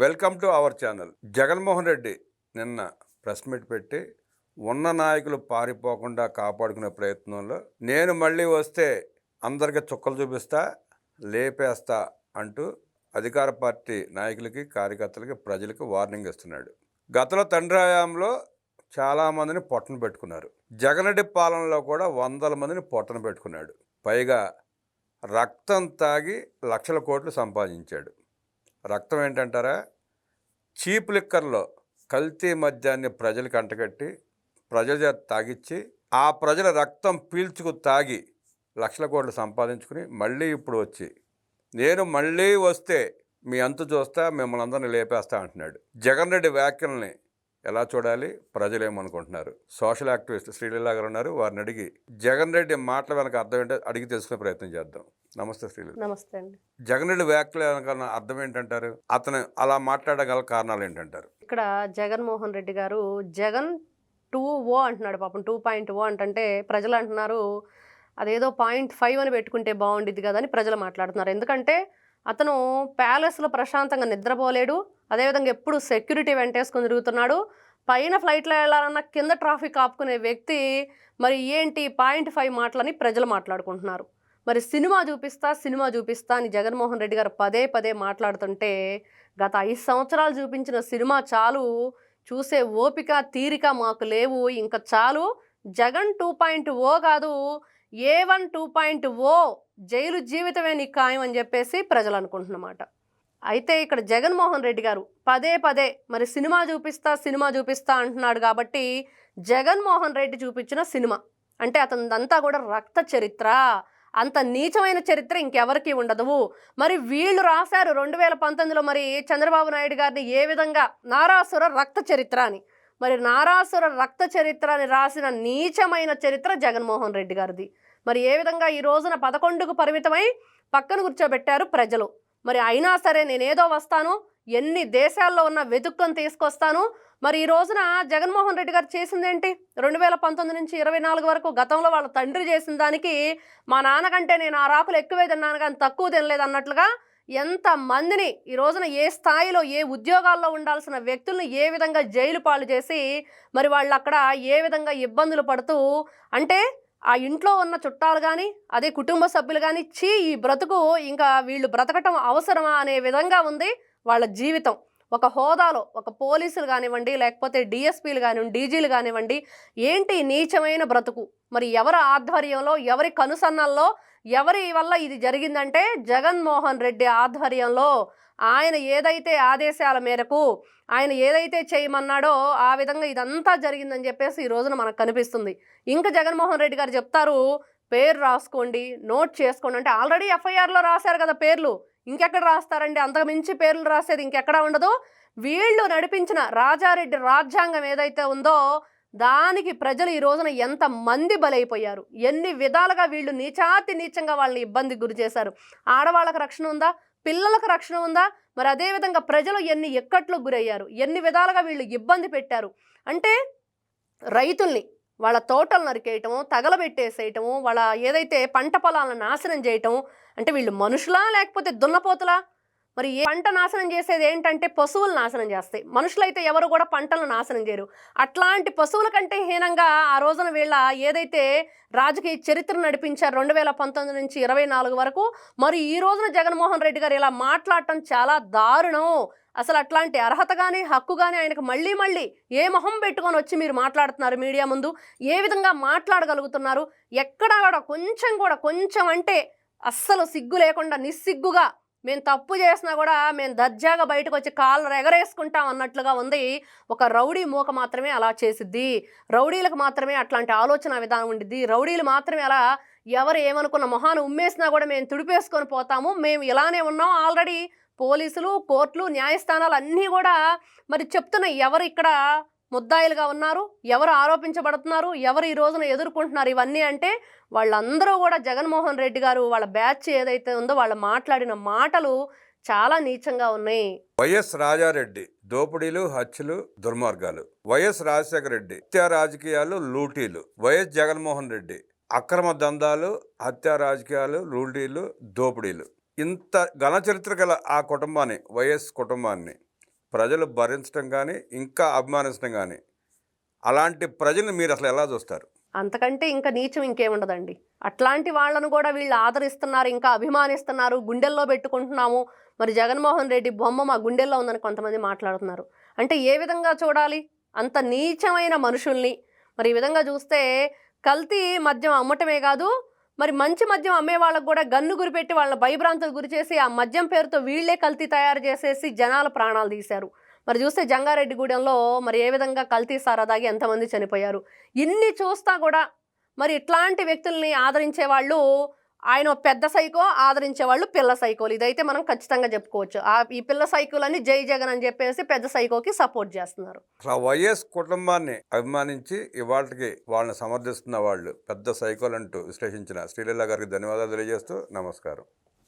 Welcome to our channel. Jaganmohan Reddy నిన్న press meet పెట్టి ఉన్న నాయకులు పారిపోకుండా కాపాడుకునే ప్రయత్నంలో నేను మళ్ళీ వస్తే అందరికీ చుక్కలు చూపిస్తా లేపేస్తా అంటూ అధికార పార్టీ నాయకులకి కార్యకర్తలకి ప్రజలకు వార్నింగ్ ఇస్తున్నాడు. గతంలో తండ్రి హయాంలో చాలామందిని పొట్టన పెట్టుకున్నారు. జగనరెడ్డి పాలనలో కూడా వందల మందిని పొట్టన పెట్టుకున్నాడు. పైగా రక్తం తాగి లక్షల కోట్లు సంపాదించాడు. రక్తం ఏంటంటారా? చీప్ లిక్కర్లో కల్తీ మద్యాన్ని ప్రజలకు అంటగట్టి ప్రజల చేత తాగిచ్చి ఆ ప్రజల రక్తం పీల్చుకు తాగి లక్షల కోట్లు సంపాదించుకుని మళ్ళీ ఇప్పుడు వచ్చి నేను మళ్ళీ వస్తే మీ అంతు చూస్తా మిమ్మల్ని అందరిని లేపేస్తా అంటున్నాడు. జగన్ రెడ్డి వ్యాఖ్యల్ని ఎలా చూడాలి? ప్రజలు ఏమనుకుంటున్నారు సోషల్ యాక్టివిస్ట్ శ్రీలీల గారు ఉన్నారు. వారిని అడిగి జగన్ రెడ్డి మాటల వెనక అర్థం ఏంటో అడిగి తెలుసుకునే ప్రయత్నం చేద్దాం. నమస్తే శ్రీలీల. నమస్తే అండి. జగన్ రెడ్డి వ్యాఖ్యల వెనక అర్థం ఏంటంటారు? అతను అలా మాట్లాడగల కారణాలు ఏంటంటారు? ఇక్కడ జగన్మోహన్ రెడ్డి గారు జగన్ టూ ఓ అంటున్నాడు పాపం. టూ పాయింట్ ఓ అంటే ప్రజలు అంటున్నారు అదేదో పాయింట్ ఫైవ్ అని పెట్టుకుంటే బాగుండిద్ది కదా అని ప్రజలు మాట్లాడుతున్నారు. ఎందుకంటే అతను ప్యాలెస్లో ప్రశాంతంగా నిద్రపోలేడు. అదేవిధంగా ఎప్పుడు సెక్యూరిటీ వెంటేసుకొని తిరుగుతున్నాడు. పైన ఫ్లైట్లో వెళ్ళాలన్న కింద ట్రాఫిక్ ఆపుకునే వ్యక్తి మరి ఏంటి పాయింట్ ఫైవ్ మాటలని ప్రజలు మాట్లాడుకుంటున్నారు. మరి సినిమా చూపిస్తా సినిమా చూపిస్తా అని జగన్మోహన్ రెడ్డి గారు పదే పదే మాట్లాడుతుంటే గత ఐదు సంవత్సరాలు చూపించిన సినిమా చాలు చూసే ఓపిక తీరిక మాకు లేవు. ఇంకా చాలు జగన్ టూ పాయింట్ ఓ కాదు A one two point O jail జీవితమే నీకు ఖాయం అని చెప్పేసి ప్రజలు అనుకుంటున్నమాట. అయితే ఇక్కడ జగన్మోహన్ రెడ్డి గారు పదే పదే మరి సినిమా చూపిస్తా సినిమా చూపిస్తా అంటున్నాడు కాబట్టి జగన్మోహన్ రెడ్డి చూపించిన సినిమా. అంటే అతనిదంతా కూడా రక్త చరిత్ర. అంత నీచమైన చరిత్ర ఇంకెవరికి ఉండదు. మరి వీళ్ళు రాశారు రెండు వేల పంతొమ్మిదిలో మరి చంద్రబాబు నాయుడు గారిని ఏ విధంగా? నారాసుర రక్త చరిత్ర అని. మరి నారాసుర రక్త చరిత్ర అని రాసిన నీచమైన చరిత్ర జగన్మోహన్ రెడ్డి గారిది. మరి ఏ విధంగా ఈ రోజున పదకొండుకు పరిమితమై పక్కన కూర్చోబెట్టారు ప్రజలు. మరి అయినా సరే నేనేదో వస్తాను ఎన్ని దేశాల్లో ఉన్న వెతుక్కొని తీసుకొస్తాను. మరి ఈ రోజున జగన్మోహన్ రెడ్డి గారు చేసిందేంటి? రెండు వేల పంతొమ్మిది నుంచి ఇరవై నాలుగు వరకు గతంలో వాళ్ళ తండ్రి చేసిన దానికి మా నాన్నకంటే నేను ఆ రాకులు ఎక్కువే తిన్నాను కానీ తక్కువ తినలేదు అన్నట్లుగా ఎంత మందిని ఈ రోజున ఏ స్థాయిలో ఏ ఉద్యోగాల్లో ఉండాల్సిన వ్యక్తులను ఏ విధంగా జైలు పాలు చేసి మరి వాళ్ళు అక్కడ ఏ విధంగా ఇబ్బందులు పడుతూ అంటే ఆ ఇంట్లో ఉన్న చుట్టాలు కానీ అదే కుటుంబ సభ్యులు కానీ చీ ఈ బ్రతుకు ఇంకా వీళ్ళు బ్రతకటం అవసరమా అనే విధంగా ఉంది వాళ్ళ జీవితం. ఒక హోదాలో ఒక పోలీసులు కానివ్వండి లేకపోతే డిఎస్పీలు కానివ్వండి డీజీలు కానివ్వండి ఏంటి నీచమైన బ్రతుకు? మరి ఎవరి ఆధ్వర్యంలో ఎవరి కనుసన్నల్లో ఎవరి వల్ల ఇది జరిగిందంటే జగన్మోహన్ రెడ్డి ఆధ్వర్యంలో ఆయన ఏదైతే ఆదేశాల మేరకు ఆయన ఏదైతే చేయమన్నాడో ఆ విధంగా ఇదంతా జరిగిందని చెప్పేసి ఈ రోజున మనకు కనిపిస్తుంది. ఇంకా జగన్మోహన్ రెడ్డి గారు చెప్తారు పేరు రాసుకోండి నోట్ చేసుకోండి అంటే ఆల్రెడీ ఎఫ్ఐఆర్లో రాశారు కదా పేర్లు. ఇంకెక్కడ రాస్తారండి? అంతకుమించి పేర్లు రాసేది ఇంకెక్కడా ఉండదు? వీళ్ళు నడిపించిన రాజారెడ్డి రాజ్యాంగం ఏదైతే ఉందో దానికి ప్రజలు ఈ రోజున ఎంత మంది బలైపోయారు? ఎన్ని విధాలుగా వీళ్ళు నీచాతి నీచంగా వాళ్ళని ఇబ్బందికి గురి చేశారు? ఆడవాళ్ళకు రక్షణ ఉందా? పిల్లలకు రక్షణ ఉందా? మరి అదేవిధంగా ప్రజలు ఎన్ని ఎక్కట్లు గురయ్యారు? ఎన్ని విధాలుగా వీళ్ళు ఇబ్బంది పెట్టారు? అంటే రైతుల్ని వాళ్ళ తోటలు నరికేయటము తగలబెట్టేసేయటము వాళ్ళ ఏదైతే పంట పొలాలను నాశనం చేయటం అంటే వీళ్ళు మనుషులా లేకపోతే దున్నపోతులా? మరి ఏ పంట నాశనం చేసేది ఏంటంటే పశువులు నాశనం చేస్తాయి. మనుషులైతే ఎవరు కూడా పంటలను నాశనం చేయరు. అట్లాంటి పశువుల కంటే హీనంగా ఆ రోజున వీళ్ళ ఏదైతే రాజకీయ చరిత్ర నడిపించారు రెండు వేల పంతొమ్మిది నుంచి ఇరవై నాలుగు వరకు మరి ఈ రోజున జగన్మోహన్ రెడ్డి గారు ఇలా మాట్లాడటం చాలా దారుణం. అసలు అట్లాంటి అర్హత కానీ హక్కు కానీ ఆయనకు మళ్ళీ మళ్ళీ ఏ మొహం పెట్టుకొని వచ్చి మీరు మాట్లాడుతున్నారు మీడియా ముందు? ఏ విధంగా మాట్లాడగలుగుతున్నారు? ఎక్కడ కూడా కొంచెం కూడా కొంచెం అంటే అస్సలు సిగ్గు లేకుండా నిస్సిగ్గుగా మేము తప్పు చేసినా కూడా మేము దర్జాగా బయటకు వచ్చి కాళ్ళు ఎగరేసుకుంటాం అన్నట్లుగా ఉంది. ఒక రౌడీ మూక మాత్రమే అలా చేసిద్ది. రౌడీలకు మాత్రమే అట్లాంటి ఆలోచన విధానం ఉండిద్ది. రౌడీలు మాత్రమే అలా ఎవరు ఏమనుకున్న మొహాన్ని ఉమ్మేసినా కూడా మేము తుడిపేసుకొని పోతాము. మేము ఇలానే ఉన్నాం. ఆల్రెడీ పోలీసులు కోర్టులు న్యాయస్థానాలు అన్నీ కూడా మరి చెప్తున్నాయి. ఎవరు ఇక్కడ ముద్దాయిలుగా ఉన్నారు. ఎవరు ఆరోపించబడుతున్నారు? ఎవరు ఈ రోజున ఎదుర్కొంటున్నారు? ఇవన్నీ అంటే వాళ్ళందరూ కూడా జగన్మోహన్ రెడ్డి గారు వాళ్ళ బ్యాచ్ ఏదైతే ఉందో వాళ్ళు మాట్లాడిన మాటలు చాలా నీచంగా ఉన్నాయి. వైఎస్ రాజారెడ్డి దోపిడీలు హత్యలు దుర్మార్గాలు. వైఎస్ రాజశేఖర రెడ్డి హత్యా రాజకీయాలు లూటీలు. వైఎస్ జగన్మోహన్ రెడ్డి అక్రమ దందాలు హత్యా రాజకీయాలు లూటీలు దోపిడీలు. ఇంత ఘన చరిత్ర గల ఆ కుటుంబాన్ని వైఎస్ కుటుంబాన్ని ప్రజలు భరించడం కానీ ఇంకా అభిమానించడం కానీ అలాంటి ప్రజలను మీరు అసలు ఎలా చూస్తారు? అంతకంటే ఇంకా నీచం ఇంకేముండదండి. అట్లాంటి వాళ్ళను కూడా వీళ్ళు ఆదరిస్తున్నారు ఇంకా అభిమానిస్తున్నారు గుండెల్లో పెట్టుకుంటున్నాము. మరి జగన్మోహన్ రెడ్డి బొమ్మ మా గుండెల్లో ఉందని కొంతమంది మాట్లాడుతున్నారు. అంటే ఏ విధంగా చూడాలి? అంత నీచమైన మనుషుల్ని. మరి ఈ విధంగా చూస్తే కల్తీ మద్యం అమ్మటమే కాదు మరి మంచి మద్యం అమ్మే వాళ్ళకు కూడా గన్ను గురిపెట్టి వాళ్ళని భయభ్రాంతులు గురి చేసి ఆ మద్యం పేరుతో వీళ్ళే కల్తీ తయారు చేసేసి జనాల ప్రాణాలు తీశారు. మరి చూస్తే జంగారెడ్డిగూడెంలో మరి ఏ విధంగా కల్తీ సారా దాగి ఎంతమంది చనిపోయారు? ఇన్ని చూస్తా కూడా మరి ఇట్లాంటి వ్యక్తుల్ని ఆదరించే వాళ్ళు ఆయన ఓ పెద్ద సైకో ఆదరించే వాళ్ళు పిల్ల సైకోలు. ఇదైతే మనం ఖచ్చితంగా చెప్పుకోవచ్చు. ఆ ఈ పిల్ల సైకోలని జై జగన్ అని చెప్పేసి పెద్ద సైకోకి సపోర్ట్ చేస్తున్నారు. అసలు వైఎస్ కుటుంబాన్ని అభిమానించి ఇవాళకి వాళ్ళని సమర్థిస్తున్న వాళ్ళు పెద్ద సైకోలు అంటూ విశ్లేషించిన శ్రీలీల గారికి ధన్యవాదాలు తెలియజేస్తూ నమస్కారం.